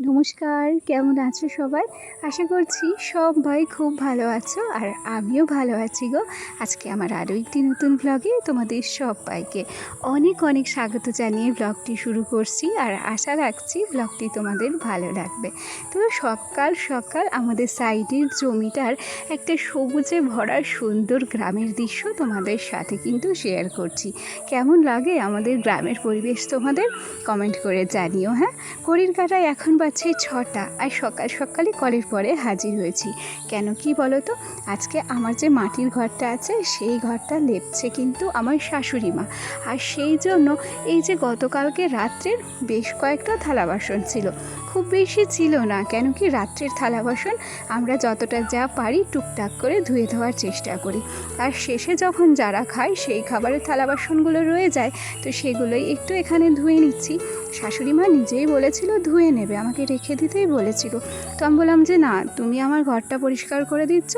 নমস্কার, কেমন আছো সবাই? আশা করছি সবাই খুব ভালো আছো আর আমিও ভালো আছি গো। আজকে আমার আরও একটি নতুন ব্লগে তোমাদের সবাইকে অনেক অনেক স্বাগত জানিয়ে ব্লগটি শুরু করছি আর আশা রাখছি ব্লগটি তোমাদের ভালো লাগবে। তো সকাল সকাল আমাদের সাইডের জমিটার একটা সবুজে ভরা সুন্দর গ্রামের দৃশ্য তোমাদের সাথে কিন্তু শেয়ার করছি। কেমন লাগে আমাদের গ্রামের পরিবেশ তোমাদের? কমেন্ট করে জানিও হ্যাঁ? ঘড়ির কাটায় এখন বাজছে ছটা আর সকাল সকালে কলের পরে হাজির হয়েছি। কেন কি বলো তো আজকে আমার যে মাটির ঘরটা আছে, সেই ঘরটা লেপছে কিন্তু আমার শাশুড়ি মা। আর সেই জন্য এই যে গতকালকে রাত্রের বেশ কয়েকটা থালা বাসন ছিল। খুব বেশি ছিল না, কেন কি রাত্রের থালা বাসন আমরা যতটা যা পারি টুকটাক করে ধুয়ে ধোয়ার চেষ্টা করি। আর শেষে যখন যারা খায় সেই খাবারের থালা বাসনগুলো রয়ে যায়, তো সেগুলোই একটু এখানে ধুয়ে নিচ্ছি। শাশুড়ি মা নিজেই বলেছিল ধুয়ে নেবে, আমাকে রেখে দিতেই বলেছিল। তো আমি বললাম যে, না, তুমি আমার ঘরটা পরিষ্কার করে দিচ্ছ,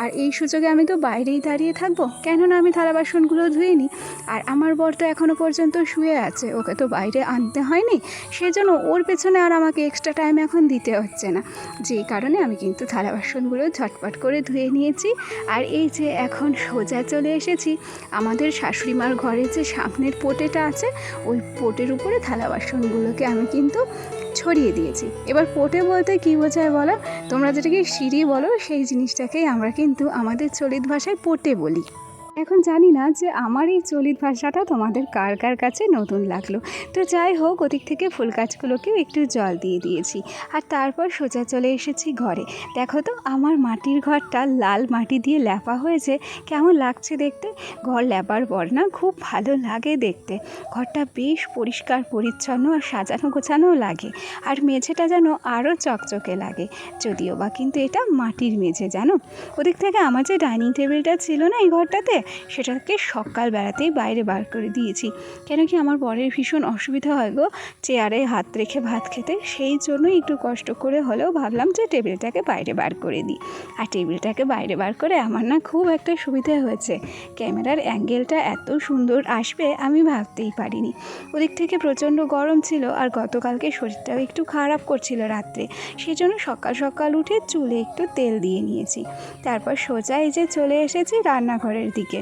আর এই সুযোগে আমি তো বাইরেই দাঁড়িয়ে থাকব। কেননা আমি থালা বাসনগুলো ধুয়ে নিই আর আমার বর তো এখনও পর্যন্ত শুয়ে আছে, ওকে তো বাইরে আনতে হয়নি। সেজন্য ওর পেছনে আর আমাকে এক্সট্রা টাইম এখন দিতে হচ্ছে না। যেই কারণে আমি কিন্তু থালা বাসনগুলো ঝটপট করে ধুয়ে নিয়েছি। আর এই যে এখন সোজা চলে এসেছি, আমাদের শাশুড়ি মার ঘরে যে সামনের পোটেটা আছে, ওই পোটের উপরে থালা বাসনগুলোকে আমি কিন্তু ছড়িয়ে দিয়েছি। এবার পোটে বলতে কী বোঝায় বলো? তোমরা যেটাকে সিঁড়ি বলো, সেই জিনিসটাকেই আমরা কিন্তু আমাদের চলিত ভাষায় পোটে বলি। এখন জানি না যে আমার এই চলিত ভাষাটা তোমাদের কার কার কাছে নতুন লাগল। তো যাই হোক, ওদিক থেকে ফুল গাছগুলোকেও একটু জল দিয়ে দিয়েছি। আর তারপর সোজা চলে এসেছি ঘরে। দেখো তো, আমার মাটির ঘরটা লাল মাটি দিয়ে ল্যাপা হয়েছে। কেমন লাগছে দেখতে? ঘর ল্যাপার পর না খুব ভালো লাগে দেখতে। ঘরটা বেশ পরিষ্কার, পরিচ্ছন্ন আর সাজানো গোছানোও লাগে। আর মেঝেটা যেন আরও চকচকে লাগে। যদিও বা কিন্তু এটা মাটির মেঝে, জানো? ওদিক থেকে আমার যে ডাইনিং টেবিলটা ছিল না এই ঘরটাতে সেটাকে সকালবেলাতেই বাইরে বার করে দিয়েছি। কেন কি আমার বরের ভীষণ অসুবিধা হয় গো। চেয়ারে হাত রেখে ভাত খেতে, সেই জন্যই একটু কষ্ট করে হলেও ভাবলাম যে টেবিলটাকে বাইরে বার করে দিই। আর টেবিলটাকে বাইরে বার করে আমার না খুব একটা সুবিধা হয়েছে। ক্যামেরার অ্যাঙ্গেলটা এত সুন্দর আসবে আমি ভাবতেই পারিনি। ওদিক থেকে প্রচণ্ড গরম ছিল আর গতকালকে শরীরটাও একটু খারাপ করছিল রাত্রে। সেই জন্য সকাল সকাল উঠে চুলে একটু তেল দিয়ে নিয়েছি। তারপর সোজা এই যে চলে এসেছি রান্নাঘরের দিকে।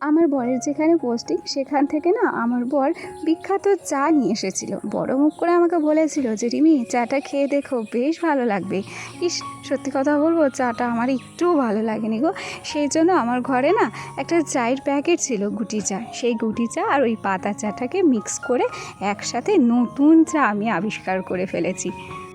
আমার বরের যেখানে পোস্টিং সেখান থেকে না আমার বর বিখ্যাত চা নিয়ে এসেছিল। বড় মুখ করে আমাকে বলেছিল যে, রিমি, চাটা খেয়ে দেখো, বেশ ভালো লাগবে। ইস, সত্যি কথা বলব, চাটা আমার একটুও ভালো লাগেনি গো। সেই জন্য আমার ঘরে না একটা চায়ের প্যাকেট ছিল গুটি চা। সেই গুটি চা আর ওই পাতা চাটাকে মিক্স করে একসাথে নতুন চা আমি আবিষ্কার করে ফেলেছি।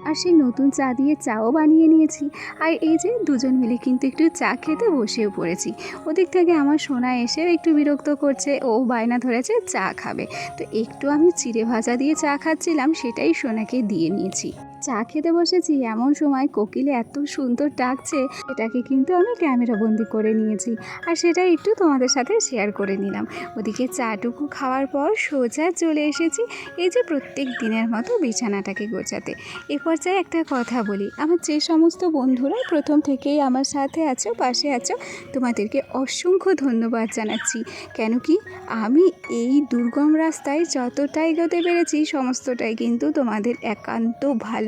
আর সেই নতুন চা দিয়ে চাও বানিয়ে নিয়েছি। আর এই যে দুজন মিলে কিন্তু একটু চা খেতে বসেও পড়েছি। ওদিক থেকে আমার সোনা এসে একটু বিরক্ত করছে, ও বায়না ধরেছে চা খাবে। তো একটু আমি চিড়ে ভাজা দিয়ে চা খাচ্ছিলাম, সেটাই সোনাকে দিয়ে নিয়েছি। চা খেতে বসেছি, এমন সময় কোকিলে এত সুন্দর ডাকছে, এটাকে কিন্তু আমি ক্যামেরা বন্দি করে নিয়েছি। আর সেটা একটু তোমাদের সাথে শেয়ার করে নিলাম। ওদিকে চাটুকু খাওয়ার পর সোজা চলে এসেছি, এই যে প্রত্যেক দিনের মতো বিছানাটাকে গোছাতে। এ পর্যায়ে একটা কথা বলি, আমার যে সমস্ত বন্ধুরা প্রথম থেকেই আমার সাথে আছো, পাশে আছো, তোমাদেরকে অসংখ্য ধন্যবাদ জানাচ্ছি। কেন কি, আমি এই দুর্গম রাস্তায় যতটাই এগোতে পেরেছি, সমস্তটাই কিন্তু তোমাদের একান্ত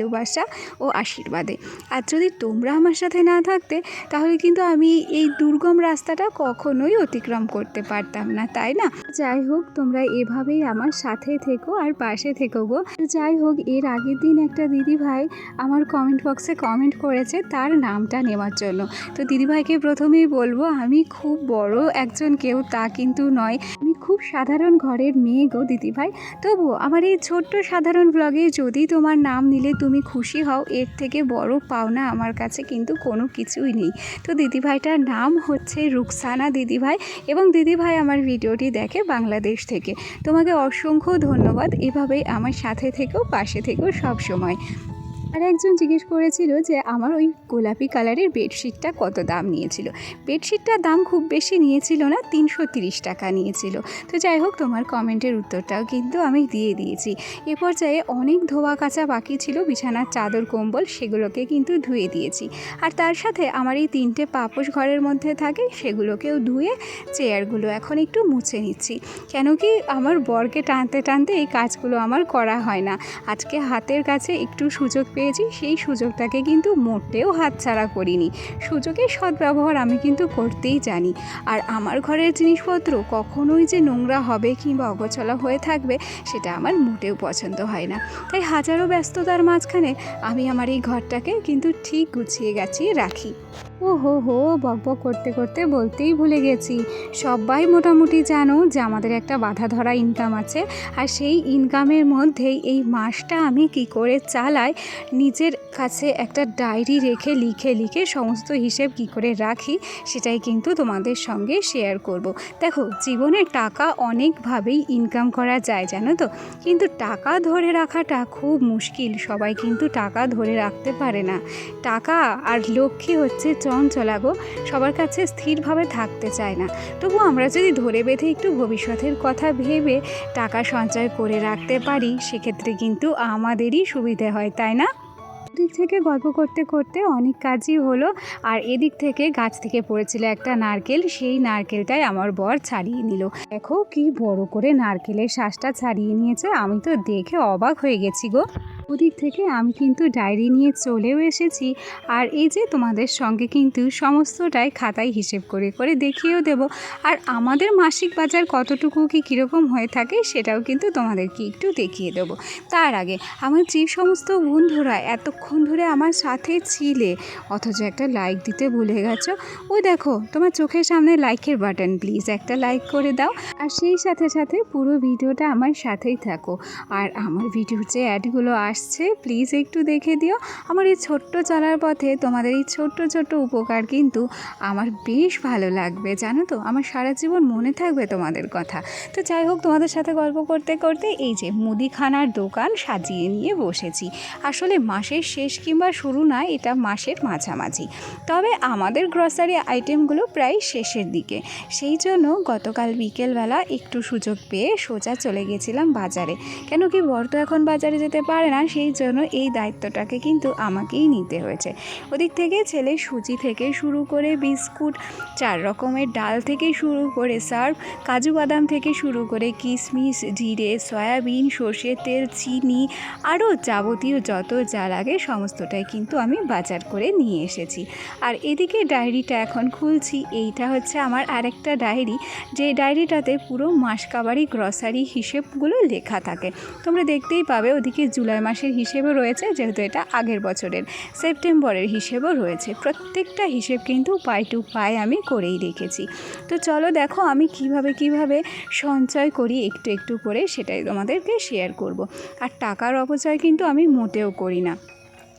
ভালোবাসা ও আশীর্বাদে। আর যদি তোমরা আমার সাথে না থাকতে, তাহলে কিন্তু আমি এই দুর্গম রাস্তাটা কখনোই অতিক্রম করতে পারতাম না, তাই না? যাই হোক, তোমরা এভাবেই আমার সাথে থেকো আর পাশে থেকো গো। যাই হোক, এর আগের দিন একটা দিদি ভাই আমার কমেন্ট বক্সে কমেন্ট করেছে তার নামটা নেওয়ার জন্য। তো দিদিভাইকে প্রথমেই বলব, আমি খুব বড় একজন কেউ, তা কিন্তু নয়। আমি খুব সাধারণ ঘরের মেয়ে গো দিদিভাই। তবুও আমার এই ছোট্ট সাধারণ ব্লগে যদি তোমার নাম নিলে তুমি খুশি হও, এর থেকে বড় পাওনা আমার কাছে কিন্তু কোনো কিছুই নেই। তো দিদিভাইটার নাম হচ্ছে রুকসানা দিদিভাই এবং দিদিভাই আমার ভিডিওটি দেখে বাংলাদেশ থেকে। তোমাকে অসংখ্য ধন্যবাদ। এভাবেই আমার সাথে থেকেও, পাশে থেকেও সব সময় আর একজন জিজ্ঞেস করেছিল যে আমার ওই গোলাপি কালারের বেডশিটটা কত দাম নিয়েছিল। বেডশিটটার দাম খুব বেশি নিয়েছিল না, তিনশো তিরিশ টাকা নিয়েছিল। তো যাই হোক, তোমার কমেন্টের উত্তরটাও কিন্তু আমি দিয়ে দিয়েছি। এ পর্যায়ে অনেক ধোয়া কাচা বাকি ছিল, বিছানার চাদর, কম্বল, সেগুলোকে কিন্তু ধুয়ে দিয়েছি। আর তার সাথে আমার এই তিনটে পাপোশ ঘরের মধ্যে থাকে, সেগুলোকেও ধুয়ে চেয়ারগুলো এখন একটু মুছে নিচ্ছি। কেন কি আমার বরকে টানতে টানতে এই কাজগুলো আমার করা হয় না। আজকে হাতের কাছে একটু সুযোগ পেয়েছি, সেই সুযোগটাকে কিন্তু মোটেও হাতছাড়া করিনি। সুযোগের সদ্ব্যবহার আমি কিন্তু করতেই জানি। আর আমার ঘরের জিনিসপত্র কখনোই যে নোংরা হবে কিংবা অগোছলা হয়ে থাকবে, সেটা আমার মোটেও পছন্দ হয় না। তাই হাজারো ব্যস্ততার মাঝখানে আমি আমার এই ঘরটাকে কিন্তু ঠিক গুছিয়ে গাছিয়ে রাখি। ও হো হো বক বক করতে করতে বলতেই ভুলে গেছি। সবাই মোটামুটি জানো যে আমাদের একটা বাধা ধরা ইনকাম আছে আর সেই ইনকামের মধ্যেই এই মাসটা আমি কি করে চালাই, নিজের কাছে একটা ডায়েরি রেখে লিখে লিখে সমস্ত হিসেব কি করে রাখি, সেটাই কিন্তু তোমাদের সঙ্গে শেয়ার করব। দেখো, জীবনে টাকা অনেকভাবেই ইনকাম করা যায়, জানো তো? কিন্তু টাকা ধরে রাখাটা খুব মুশকিল, সবাই কিন্তু টাকা ধরে রাখতে পারে না। টাকা আর লক্ষ্মী হচ্ছে চঞ্চলা গো সবার কাছে স্থিরভাবে থাকতে চায় না। তবু আমরা যদি ধরে বেঁধে একটু ভবিষ্যতের কথা ভেবে টাকা সঞ্চয় করে রাখতে পারি, সেক্ষেত্রে কিন্তু আমাদেরই সুবিধে হয়, তাই না? দিক থেকে গল্প করতে করতে অনেক কাজই হলো, আর এদিক থেকে গাছ থেকে পড়েছিল একটা নারকেল, সেই নারকেলটাই আমার বর ছাড়িয়ে নিল। দেখো কি বড় করে নারকেলের শ্বাসটা ছাড়িয়ে নিয়েছে, আমি তো দেখে অবাক হয়ে গেছি গো। ওদিক থেকে আমি কিন্তু ডায়েরি নিয়ে চলেও এসেছি। আর এই যে তোমাদের সঙ্গে কিন্তু সমস্তটাই খাতায় হিসেব করে করে দেখিয়েও দেব। আর আমাদের মাসিক বাজার কতটুকু কি কীরকম হয়ে থাকে সেটাও কিন্তু তোমাদেরকে একটু দেখিয়ে দেবো। তার আগে আমার যে সমস্ত বন্ধুরা এতক্ষণ ধরে আমার সাথে ছিলে, অথচ একটা লাইক দিতে ভুলে গেছো ও দেখো তোমার চোখের সামনে লাইকের বাটন প্লিজ একটা লাইক করে দাও। আর সেই সাথে সাথে পুরো ভিডিওটা আমার সাথেই থাকো। আর আমার ভিডিওর যে অ্যাডগুলো আসছে প্লিজ একটু দেখে দিও। আমার এই ছোট্ট চলার পথে তোমাদের এই ছোট্ট ছোট্ট উপকার কিন্তু আমার বেশ ভালো লাগবে, জানো তো? আমার সারা জীবন মনে থাকবে তোমাদের কথা। তো যাই হোক, তোমাদের সাথে গল্প করতে করতে এই যে মুদিখানার দোকান সাজিয়ে নিয়ে বসেছি। আসলে মাসের শেষ কিংবা শুরু না, এটা মাসের মাঝামাঝি। তবে আমাদের গ্রসারি আইটেমগুলো প্রায় শেষের দিকে। সেই জন্য গতকাল বিকেলবেলা একটু সুযোগ পেয়ে সোজা চলে গেছিলাম বাজারে। কেন কি বর তো এখন বাজারে যেতে পারে না সেই জন্য এই দায়িত্বটাকে কিন্তু আমাকেই নিতে হয়েছে। ওদিক থেকে ছেলে সুজি থেকে শুরু করে বিস্কুট, চার রকমের ডাল থেকে শুরু করে সার্ভ কাজু বাদাম থেকে শুরু করে কিশমিশ, জিরে, সয়াবিন, সর্ষের তেল, চিনি, আরও যাবতীয় যত যা লাগে সমস্তটাই কিন্তু আমি বাজার করে নিয়ে এসেছি। আর এদিকে ডায়েরিটা এখন খুলছি, এইটা হচ্ছে আমার আরেকটা ডায়েরি। যে ডায়েরিটাতে পুরো মাসকাবারি গ্রসারি হিসেবগুলো লেখা থাকে। তোমরা দেখতেই পাবে ওদিকে জুলাই মাসের হিসেবও রয়েছে, যেহেতু এটা আগের বছরের। সেপ্টেম্বরের হিসেবও রয়েছে। প্রত্যেকটা হিসেব কিন্তু পাই টু পাই আমি করেই রেখেছি তো চলো দেখো আমি কীভাবে কীভাবে সঞ্চয় করি একটু একটু করে, সেটাই তোমাদেরকে শেয়ার করব। আর টাকার অপচয় কিন্তু আমি মোটেও করি না।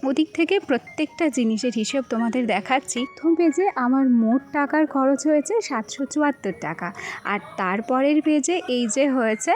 ওদিক থেকে প্রত্যেকটা জিনিসের হিসেব তোমাদের দেখাচ্ছি। প্রথম পেজে আমার মোট টাকার খরচ হয়েছে সাতশো চুয়াত্তর টাকা। আর তারপরের পেজে এই যে হয়েছে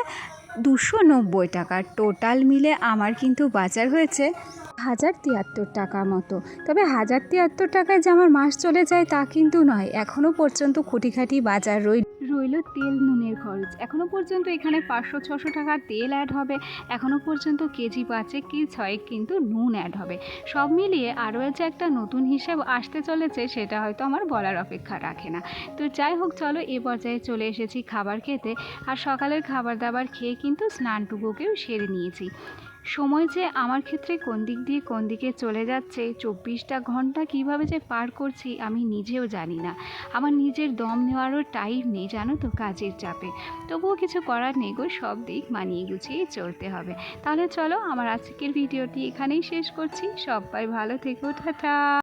দুশো নব্বই টাকা টোটাল মিলে আমার কিন্তু বাজার হয়েছে হাজার তিয়াত্তর টাকা মতো। তবে হাজার তিয়াত্তর টাকায় যে আমার মাস চলে যায় তা কিন্তু নয়। এখনও পর্যন্ত খুঁটিখাটি বাজার রই রইল তেল নুনের খরচ। এখনও পর্যন্ত এখানে পাঁচশো, ছশো টাকার তেল অ্যাড হবে। এখনও পর্যন্ত কেজি পাঁচে কি ছয়ে কিন্তু নুন অ্যাড হবে। সব মিলিয়ে আরও যে একটা নতুন হিসাব আসতে চলেছে সেটা হয়তো আমার বলার অপেক্ষা রাখে না। তো যাই হোক, চলো এ পর্যায়ে চলে এসেছি খাবার খেতে। আর সকালের খাবার দাবার খেয়ে কিন্তু স্নানটুকুকেও সেরে নিয়েছি। সময় যে আমার ক্ষেত্রে কোন দিক দিয়ে কোন দিকে চলে যাচ্ছে, চব্বিশটা ঘণ্টা কীভাবে যে পার করছি আমি নিজেও জানি না। আমার নিজের দম নেওয়ারও টাইম নেই, জানো তো, কাজের চাপে। তবুও কিছু করার নেই গো, সব দিক মানিয়ে গুছিয়ে চলতে হবে। তাহলে চলো, আমার আজকের ভিডিওটি এখানেই শেষ করছি। সবাই ভালো থেকো, টাটা!